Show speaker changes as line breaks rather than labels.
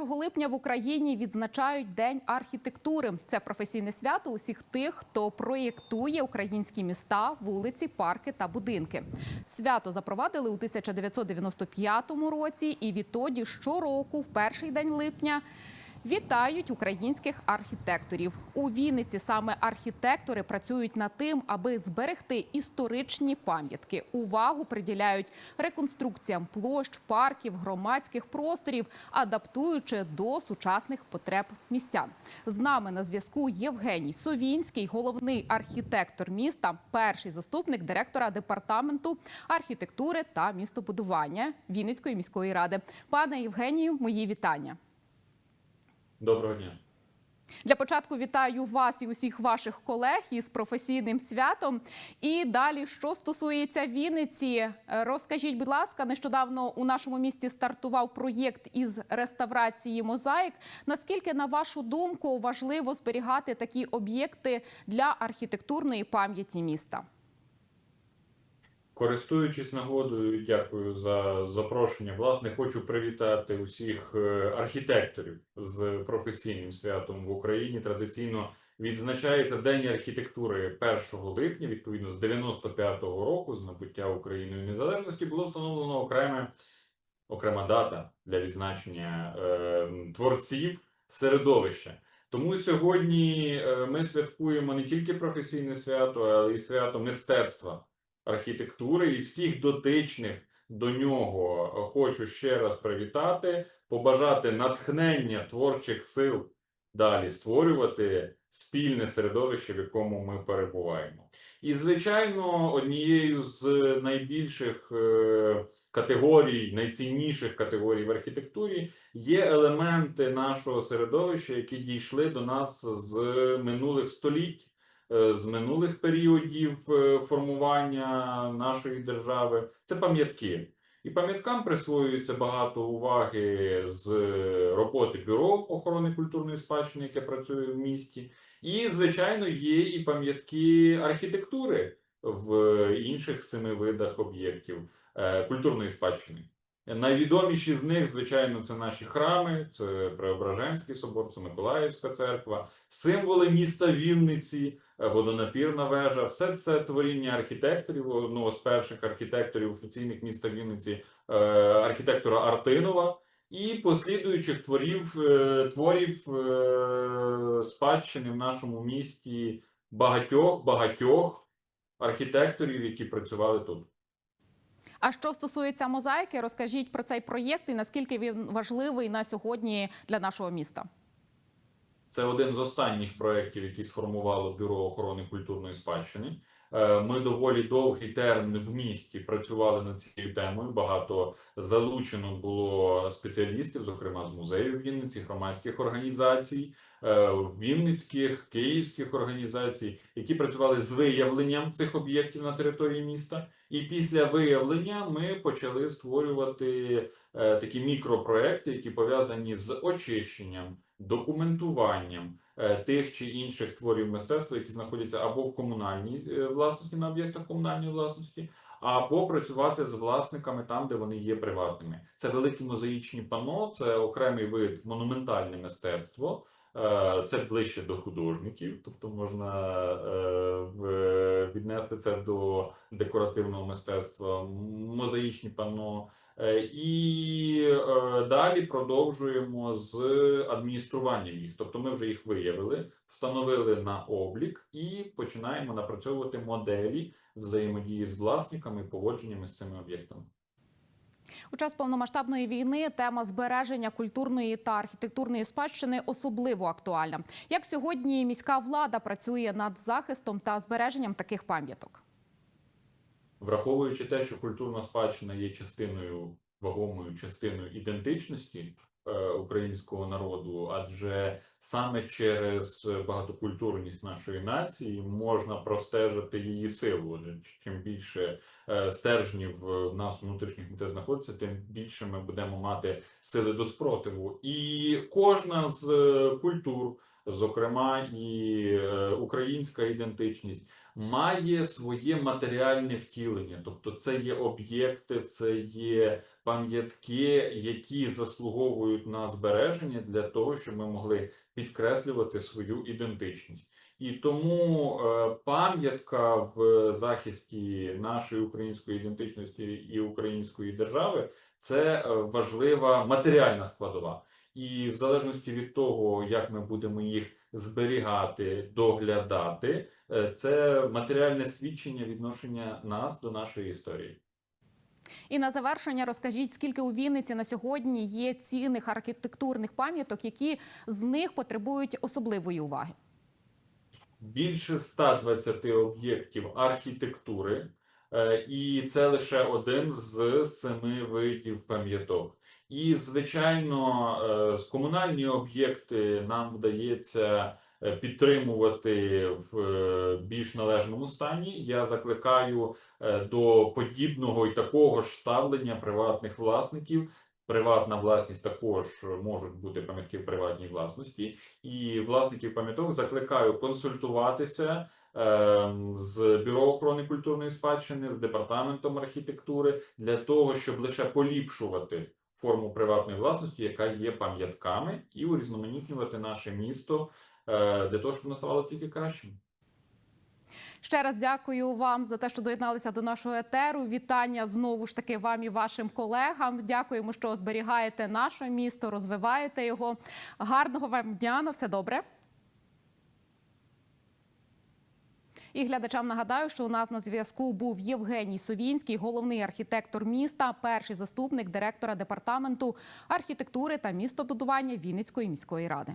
1 липня в Україні відзначають День архітектури. Це професійне свято усіх тих, хто проєктує українські міста, вулиці, парки та будинки. Свято запровадили у 1995 році, і відтоді щороку, в перший день липня. Вітають українських архітекторів у Вінниці. Саме архітектори працюють над тим, аби зберегти історичні пам'ятки. Увагу приділяють реконструкціям площ, парків, громадських просторів, адаптуючи до сучасних потреб містян. З нами на зв'язку Євгеній Совінський, головний архітектор міста, перший заступник директора департаменту архітектури та містобудування Вінницької міської ради. Пане Євгенію, мої вітання.
Доброго дня.
Для початку вітаю вас і усіх ваших колег із професійним святом. І далі, що стосується Вінниці, е, розкажіть, будь ласка, нещодавно у нашому місті стартував проєкт із реставрації мозаїк. Наскільки, на вашу думку, важливо зберігати такі об'єкти для архітектурної пам'яті міста?
Користуючись нагодою, дякую за запрошення. Власне, хочу привітати усіх е, архітекторів з професійним святом в Україні. Традиційно відзначається День архітектури 1 липня. Відповідно, з 95-го року, з набуття Україною незалежності, було встановлено окреме окрема дата для відзначення е, творців середовища. Тому сьогодні е, ми святкуємо не тільки професійне свято, але й свято мистецтва архітектури і всіх дотичних до нього хочу ще раз привітати, побажати натхнення творчих сил далі створювати спільне середовище, в якому ми перебуваємо. І, звичайно, однією з найбільших е, категорій, найцінніших категорій в архітектурі є елементи нашого середовища, які дійшли до нас з минулих століть з минулих періодів е, формування нашої держави. Це пам'ятки. І пам'яткам присвоюється багато уваги з роботи бюро охорони культурної спадщини, яке працює в місті. І, звичайно, є і пам'ятки архітектури в інших семи видах об'єктів е, культурної спадщини. Найвідоміші з них, звичайно, це наші храми, це Преображенський собор, це Миколаївська церква, символи міста Вінниці, е, водонапірна вежа. Все це творіння архітекторів, одного з перших архітекторів офіційних міста Вінниці, е, архітектора Артинова, і послідуючих творів, е, творів спадщини в нашому місті багатьох багатьох архітекторів, які працювали тут.
А що стосується мозаїки, розкажіть про цей проєкт і наскільки він важливий на сьогодні для нашого міста.
Це один з останніх проєктів, які сформувало Бюро охорони культурної спадщини. Е, Ми доволі довгий термін в місті працювали над цією темою. Багато залучено було спеціалістів, зокрема з музею Вінниці, громадських організацій, е, вінницьких, київських організацій, які працювали з виявленням цих об'єктів на території міста. І після виявлення ми почали створювати е, такі мікропроекти, які пов'язані з очищенням, документуванням е, тих чи інших творів мистецтва, які знаходяться або в комунальній е, власності на об'єктах комунальної власності, або працювати з власниками там, де вони є приватними. Це великі мозаїчні пано, це окремий вид монументальне мистецтво. Е, Це ближче до художників, тобто можна е, віднести це до декоративного мистецтва, мозаїчні панно. Е, І далі продовжуємо з адмініструванням їх. Тобто ми вже їх виявили, встановили на облік і починаємо напрацьовувати моделі взаємодії з власниками і поводженнями з цими об'єктами.
У час повномасштабної війни тема збереження культурної та архітектурної спадщини особливо актуальна. Як сьогодні міська влада працює над захистом та збереженням таких пам'яток?
Враховуючи те, що культурна спадщина є частиною вагомою частиною ідентичності е, українського народу, адже саме через багатокультурність нашої нації можна простежити її силу. Чим більше е, стержнів в нас внутрішніх де знаходиться, тим більше ми будемо мати сили до спротиву. І кожна з е, культур, зокрема і українська ідентичність має своє матеріальне втілення, тобто це є об'єкти, це є пам'ятки, які заслуговують на збереження для того, щоб ми могли підкреслювати свою ідентичність. І тому е, пам'ятка в захисті нашої української ідентичності і української держави це е, важлива матеріальна складова. І в залежності від того, як ми будемо їх зберігати, доглядати, е, це матеріальне свідчення відношення нас до нашої історії.
І на завершення розкажіть, скільки у Вінниці на сьогодні є цінних архітектурних пам'яток, які з них потребують особливої уваги.
більше 120 об'єктів архітектури, е, і це лише один з семи видів пам'яток. І, звичайно, е, комунальні об'єкти нам вдається е, підтримувати в е, більш належному стані. Я закликаю до подібного і такого ж ставлення приватних власників. Приватна власність також можуть бути пам'ятки в приватній власності і власників пам'яток закликаю консультуватися ем, з Бюро охорони культурної спадщини, з департаментом архітектури для того, щоб лише поліпшувати форму приватної власності, яка є пам'ятками, і урізноманітнювати наше місто е, для того, щоб воно ставало тільки кращим.
Ще раз дякую вам за те, що доєдналися до нашого етеру. Вітання знову ж таки вам і вашим колегам. Дякуємо, що зберігаєте наше місто, розвиваєте його. Гарного вам дня на все добре. І глядачам нагадаю, що у нас на зв'язку був Євгеній Совінський, головний архітектор міста, перший заступник директора департаменту архітектури та містобудування Вінницької міської ради.